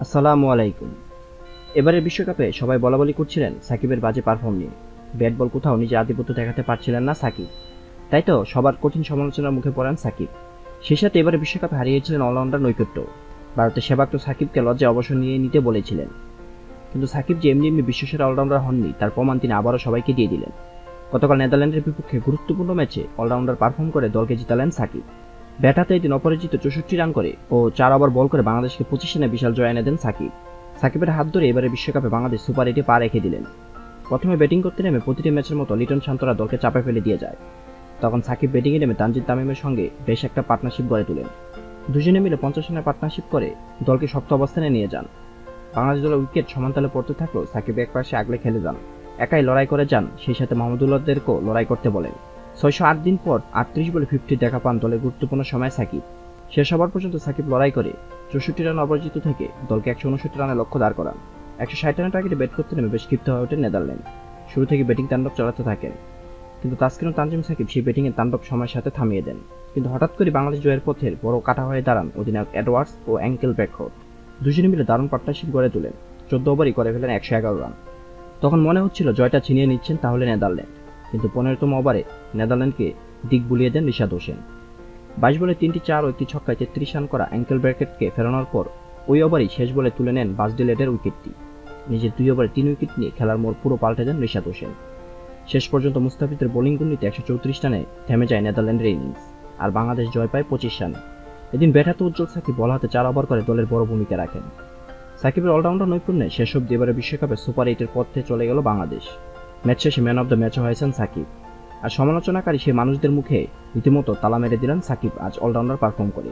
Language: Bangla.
আসসালামু আলাইকুম। এবারের বিশ্বকাপে সবাই বলাবলি করছিলেন সাকিবের বাজে পারফর্ম নিয়ে। ব্যাট বল কোথাও নিজে আধিপত্য দেখাতে পারছিলেন না সাকিব। তাই তো সবার কঠিন সমালোচনার মুখে পড়েন সাকিব। সেই সাথে এবারে বিশ্বকাপে হারিয়েছিলেন অলরাউন্ডার নৈকট্য। ভারতের সেবাক্ত সাকিবকে লজ্জায় অবসর নিয়ে নিতে বলেছিলেন। কিন্তু সাকিব যে এমনি এমনি বিশ্বসেরা অলরাউন্ডার হননি, তার প্রমাণ তিনি আবারও সবাইকে দিয়ে দিলেন। গতকাল নেদারল্যান্ডের বিপক্ষে গুরুত্বপূর্ণ ম্যাচে অলরাউন্ডার পারফর্ম করে দলকে জিতালেন সাকিব। ব্যাট হাতে এদিন অপরাজিত চৌষট্টি রান করে ও চার ওভার বল করে বাংলাদেশকে পঁচিশ রানে বিশাল জয় এনে দেন সাকিব। সাকিবের হাত ধরে এবারে বিশ্বকাপে বাংলাদেশ সুপার এইটে পা রেখে দিলেন। প্রথমে ব্যাটিং করতে নেমে প্রতিটি ম্যাচের মতো লিটন শান্তরা দলকে চাপে ফেলে দিয়ে যায়। তখন সাকিব ব্যাটিংয়ে নেমে তানজিদ তামিমের সঙ্গে বেশ একটা পার্টনারশিপ গড়ে তোলেন। দুজনে মিলে পঞ্চাশ রানের পার্টনারশিপ করে দলকে শক্ত অবস্থানে নিয়ে যান। বাংলাদেশ দলের উইকেট সমানতালে পড়তে থাকলেও সাকিব এক পাশে আগলে খেলে যান। একাই লড়াই করে যান, সেই সাথে মাহমুদুল্লাহদেরকেও লড়াই করতে বলেন। ছয়শো আট দিন পর আটত্রিশ বলে ফিফটি দেখা পান দলের গুরুত্বপূর্ণ সময় সাকিব। শেষ হবার পর্যন্ত সাকিব লড়াই করে চৌষট্টি রান অপরাজিত থেকে দলকে একশো উনষট্টি রানের লক্ষ্য দাঁড় করান। একশো ষাট রানের টার্গেটে ব্যাট করতে নেমে বেশ ক্ষিপ্ত হয়ে ওঠেন নেদারল্যান্ড। শুরু থেকে ব্যাটিং তাণ্ডব চালাতে থাকেন। কিন্তু তাস্কিন ও তানজিম সাকিব সেই ব্যাটিংয়ের তাণ্ডব সময়ের সাথে থামিয়ে দেন। কিন্তু হঠাৎ করে বাংলাদেশ জয়ের পথের বড় কাটা হয়ে দাঁড়ান অধিনায়ক এডওয়ার্ডস ও অ্যাঙ্কেল ব্যাকহোট দুজনে মিলে দারুণ পার্টনারশিপ গড়ে তোলেন। চোদ্দ ওভারই করে ফেলেন একশো এগারো রান। তখন মনে হচ্ছিল জয়টা ছিনিয়ে নিচ্ছেন তাহলে নেদারল্যান্ড। কিন্তু পনেরোতম ওভারে নেদারল্যান্ডকে দিক বুলিয়ে দেন রিশাদ হোসেন। বাইশ বলে তিনটি চার ও একটি ছক্কায় তেত্রিশ রান করা অ্যাঙ্কেল ব্র্যাকেটকে ফেরানোর পর ওই ওভারই শেষ বলে তুলে নেন বাসডিলেটের উইকেটটি। নিজের দুই ওভারে তিন উইকেট নিয়ে খেলার মোড় পুরো পাল্টে দেন রিশাদ হোসেন। শেষ পর্যন্ত মুস্তাফিজের বোলিং গুণিতে একশো চৌত্রিশ রানে থেমে যায় নেদারল্যান্ডের ইনিংস, আর বাংলাদেশ জয় পায় পঁচিশ রানে। এদিন ব্যাট হাতে উজ্জ্বল সাকিব বল হাতে চার ওভার করে দলের বড় ভূমিকা রাখেন। সাকিবের অলরাউন্ডার নৈপুণ্যে শেষ অব্দি এবারে বিশ্বকাপে সুপার এইটের পথে চলে গেল বাংলাদেশ। ম্যাচ শেষে ম্যান অব দ্য ম্যাচও হয়েছেন সাকিব। আর সমালোচনাকারী সেই মানুষদের মুখে রীতিমতো তালা মেরে দিলেন সাকিব আজ অলরাউন্ডার পারফর্ম করে।